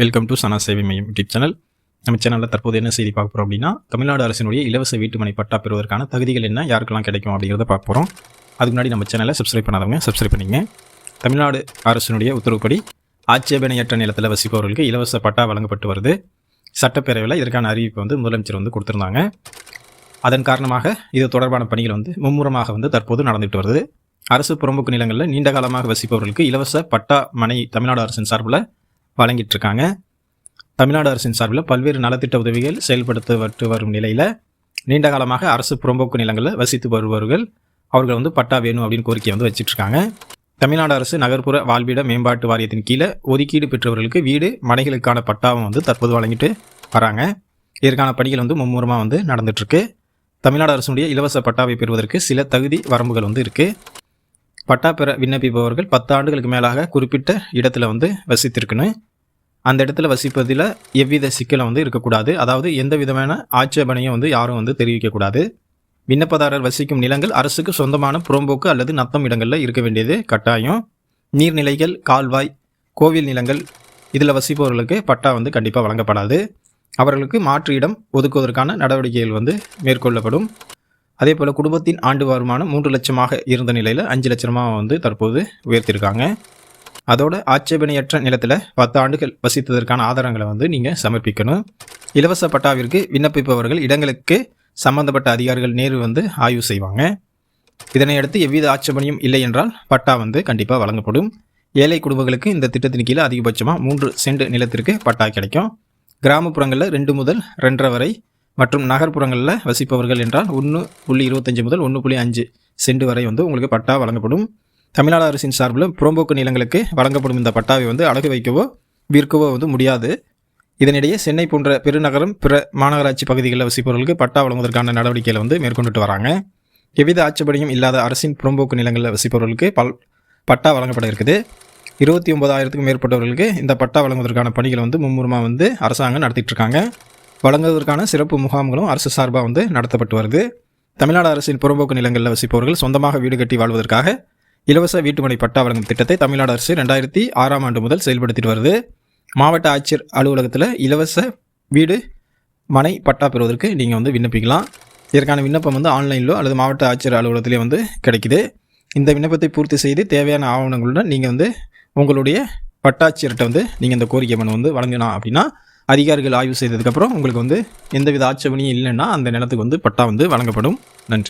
Welcome to சனா சேவை மையம் YouTube channel நம்ம சேனலில் தற்போது என்ன செய்தி பார்க்க போகிறோம் அப்படின்னா தமிழ்நாடு அரசினுடைய இலவச வீட்டுமனை பட்டா பெறுவதற்கான தகுதிகள் என்ன யாருக்கெல்லாம் கிடைக்கும் அப்படிங்கிறத பார்க்க போகிறோம் அதுக்கு முன்னாடி நம்ம சேனலை சப்ஸ்கிரைப் பண்ணாதவங்க சப்ஸ்கிரைப் பண்ணிங்க தமிழ்நாடு அரசினுடைய உத்தரவுப்படி ஆட்சேபனையற்ற நிலத்தில் வசிப்பவர்களுக்கு இலவச பட்டா வழங்கப்பட்டு வருது. சட்டப்பேரவையில் இதற்கான அறிவிப்பு வந்து முதலமைச்சர் வந்து கொடுத்துருந்தாங்க. அதன் காரணமாக இது தொடர்பான பணிகள் வந்து மும்முரமாக வந்து தற்போது நடந்துட்டு வருது. அரசு புறம்போக்கு நிலங்களில் நீண்ட காலமாக வசிப்பவர்களுக்கு இலவச பட்டா மனை தமிழ்நாடு அரசின் சார்பில் வழங்கிட்டு இருக்காங்க தமிழ்நாடு அரசின் சார்பில் பல்வேறு நலத்திட்ட உதவிகள் செயல்படுத்தப்பட்டு வரும் நிலையில் நீண்ட காலமாக அரசு புறம்போக்கு நிலங்களில் வசித்து வருபவர்கள் அவர்கள் வந்து பட்டா வேணும் அப்படின்னு கோரிக்கை வந்து வச்சிட்ருக்காங்க தமிழ்நாடு அரசு நகர்ப்புற வாழ்விட மேம்பாட்டு வாரியத்தின் கீழே ஒதுக்கீடு பெற்றவர்களுக்கு வீடு மனைகளுக்கான பட்டாவும் வந்து தற்போது வழங்கிட்டு வராங்க. இதற்கான பணிகள் வந்து மும்முரமாக வந்து நடந்துட்டுருக்கு. தமிழ்நாடு அரசுடைய இலவச பட்டாவை பெறுவதற்கு சில தகுதி வரம்புகள் வந்து இருக்குது பட்டா பெற விண்ணப்பிப்பவர்கள் பத்து ஆண்டுகளுக்கு மேலாக குறிப்பிட்ட இடத்துல வந்து வசித்திருக்கணும். அந்த இடத்துல வசிப்பதில் எவ்வித சிக்கலும் வந்து இருக்கக்கூடாது. அதாவது எந்த விதமான ஆட்சேபனையும் வந்து யாரும் வந்து தெரிவிக்கக்கூடாது. விண்ணப்பதாரர் வசிக்கும் நிலங்கள் அரசுக்கு சொந்தமான புறம்போக்கு அல்லது நத்தம் இடங்களில் இருக்க வேண்டியது கட்டாயம். நீர்நிலைகள் கால்வாய் கோவில் நிலங்கள் இதில் வசிப்பவர்களுக்கு பட்டா வந்து கண்டிப்பாக வழங்கப்படாது. அவர்களுக்கு மாற்று இடம் ஒதுக்குவதற்கான நடவடிக்கைகள் வந்து மேற்கொள்ளப்படும். அதே போல் குடும்பத்தின் ஆண்டு வருமானம் மூன்று லட்சமாக இருந்த நிலையில் அஞ்சு லட்சமாக வந்து தற்போது உயர்த்தியிருக்காங்க அதோட ஆட்சேபனையற்ற நிலத்தில் பத்து ஆண்டுகள் வசித்ததற்கான ஆதாரங்களை வந்து நீங்கள் சமர்ப்பிக்கணும். இலவச பட்டாவிற்கு விண்ணப்பிப்பவர்கள் இடங்களுக்கு சம்பந்தப்பட்ட அதிகாரிகள் நேரில் வந்து ஆய்வு செய்வாங்க. இதனையடுத்து எவ்வித ஆட்சேபனையும் இல்லை என்றால் பட்டா வந்து கண்டிப்பாக வழங்கப்படும். ஏழை குடும்பங்களுக்கு இந்த திட்டத்தின் கீழே அதிகபட்சமாக மூன்று சென்ட் நிலத்திற்கு பட்டா கிடைக்கும். கிராமப்புறங்களில் ரெண்டு முதல் ரெண்டரை வரை மற்றும் நகர்ப்புறங்களில் வசிப்பவர்கள் என்றால் ஒன்று புள்ளி இருபத்தஞ்சி முதல் ஒன்று புள்ளி அஞ்சு சென்ட் வரை வந்து உங்களுக்கு பட்டா வழங்கப்படும். தமிழ்நாடு அரசின் சார்பில் புறம்போக்கு நிலங்களுக்கு வழங்கப்படும் இந்த பட்டாவை வந்து அழகு வைக்கவோ விற்கவோ வந்து முடியாது. இதனிடையே சென்னை போன்ற பெருநகரம் பிற மாநகராட்சி பகுதிகளில் வசிப்பவர்களுக்கு பட்டா வழங்குவதற்கான நடவடிக்கைகளை வந்து மேற்கொண்டுட்டு வராங்க. எவ்வித ஆட்சேபனையும் இல்லாத அரசின் புறம்போக்கு நிலங்களில் வசிப்பவர்களுக்கு பல் பட்டா வழங்கப்பட இருக்குது. இருபத்தி ஒன்பதாயிரத்துக்கும் மேற்பட்டவர்களுக்கு இந்த பட்டா வழங்குவதற்கான பணிகளை வந்து மும்முரமாக வந்து அரசாங்கம் நடத்திட்டு இருக்காங்க. வழங்குவதற்கான சிறப்பு முகாம்களும் அரசு சார்பாக வந்து நடத்தப்பட்டு வருது. தமிழ்நாடு அரசின் புறம்போக்கு நிலங்களில் வசிப்பவர்கள் சொந்தமாக வீடு கட்டி வாழ்வதற்காக இலவச வீட்டுமனை பட்டா வழங்கும் திட்டத்தை தமிழ்நாடு அரசு ரெண்டாயிரத்தி ஆறாம் ஆண்டு முதல் செயல்படுத்திட்டு வருது. மாவட்ட ஆட்சியர் அலுவலகத்தில் இலவச வீடு மனை பட்டா பெறுவதற்கு நீங்கள் வந்து விண்ணப்பிக்கலாம். இதற்கான விண்ணப்பம் வந்து ஆன்லைனிலோ அல்லது மாவட்ட ஆட்சியர் அலுவலகத்திலே வந்து கிடைக்குது. இந்த விண்ணப்பத்தை பூர்த்தி செய்து தேவையான ஆவணங்களுடன் நீங்கள் வந்து உங்களுடைய பட்டாட்சியர்கிட்ட வந்து நீங்கள் இந்த கோரிக்கை மனு வந்து வழங்கினா அப்படின்னா அதிகாரிகள் ஆய்வு செய்ததுக்கப்புறம் உங்களுக்கு வந்து எந்தவித ஆட்சேபனையும் இல்லைன்னா அந்த நிலத்துக்கு வந்து பட்டா வந்து வழங்கப்படும். நன்றி.